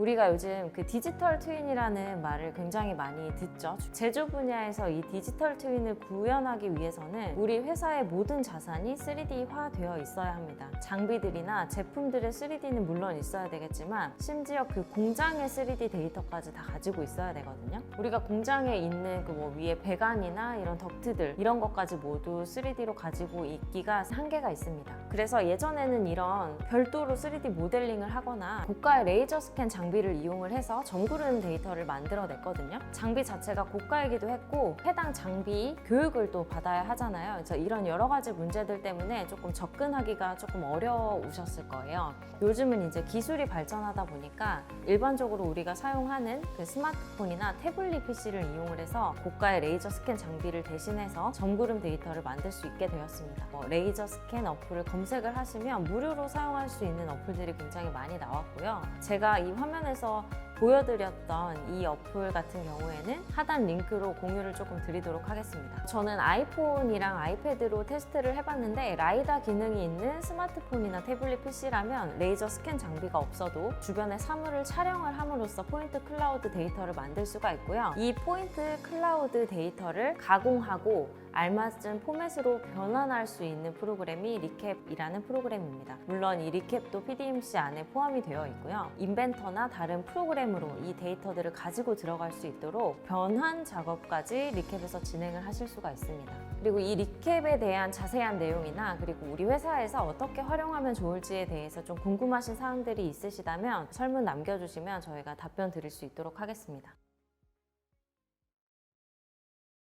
우리가 요즘 그 디지털 트윈이라는 말을 굉장히 많이 듣죠. 제조 분야에서 이 디지털 트윈을 구현하기 위해서는 우리 회사의 모든 자산이 3D화 되어 있어야 합니다. 장비들이나 제품들의 3D는 물론 있어야 되겠지만 심지어 그 공장의 3D 데이터까지 다 가지고 있어야 되거든요. 우리가 공장에 있는 그 뭐 위에 배관이나 이런 덕트들 이런 것까지 모두 3D로 가지고 있기가 한계가 있습니다. 그래서 예전에는 이런 별도로 3D 모델링을 하거나 고가의 레이저 스캔 장비 를 이용을 해서 정구름 데이터를 만들어냈거든요. 장비 자체가 고가이기도 했고 해당 장비 교육을 또 받아야 하잖아요. 그래서 이런 여러 가지 문제들 때문에 조금 접근하기가 조금 어려우셨을 거예요. 요즘은 이제 기술이 발전하다 보니까 일반적으로 우리가 사용하는 그 스마트폰이나 태블릿 PC를 이용을 해서 고가의 레이저 스캔 장비를 대신해서 점구름 데이터를 만들 수 있게 되었습니다. 뭐 레이저 스캔 어플을 검색을 하시면 무료로 사용할 수 있는 어플들이 굉장히 많이 나왔고요. 제가 이 화면 에서 보여드렸던 이 어플 같은 경우에는 하단 링크로 공유를 조금 드리도록 하겠습니다. 저는 아이폰이랑 아이패드로 테스트를 해봤는데 라이다 기능이 있는 스마트폰이나 태블릿 PC라면 레이저 스캔 장비가 없어도 주변의 사물을 촬영을 함으로써 포인트 클라우드 데이터를 만들 수가 있고요. 이 포인트 클라우드 데이터를 가공하고 알맞은 포맷으로 변환할 수 있는 프로그램이 리캡이라는 프로그램입니다. 물론 이 리캡도 PDMC 안에 포함이 되어 있고요. 인벤터나 다른 프로그램 으로 이 데이터들을 가지고 들어갈 수 있도록 변환 작업까지 리캡에서 진행을 하실 수가 있습니다. 그리고 이 리캡에 대한 자세한 내용이나 그리고 우리 회사에서 어떻게 활용하면 좋을지에 대해서 좀 궁금하신 사항들이 있으시다면 설문 남겨주시면 저희가 답변 드릴 수 있도록 하겠습니다.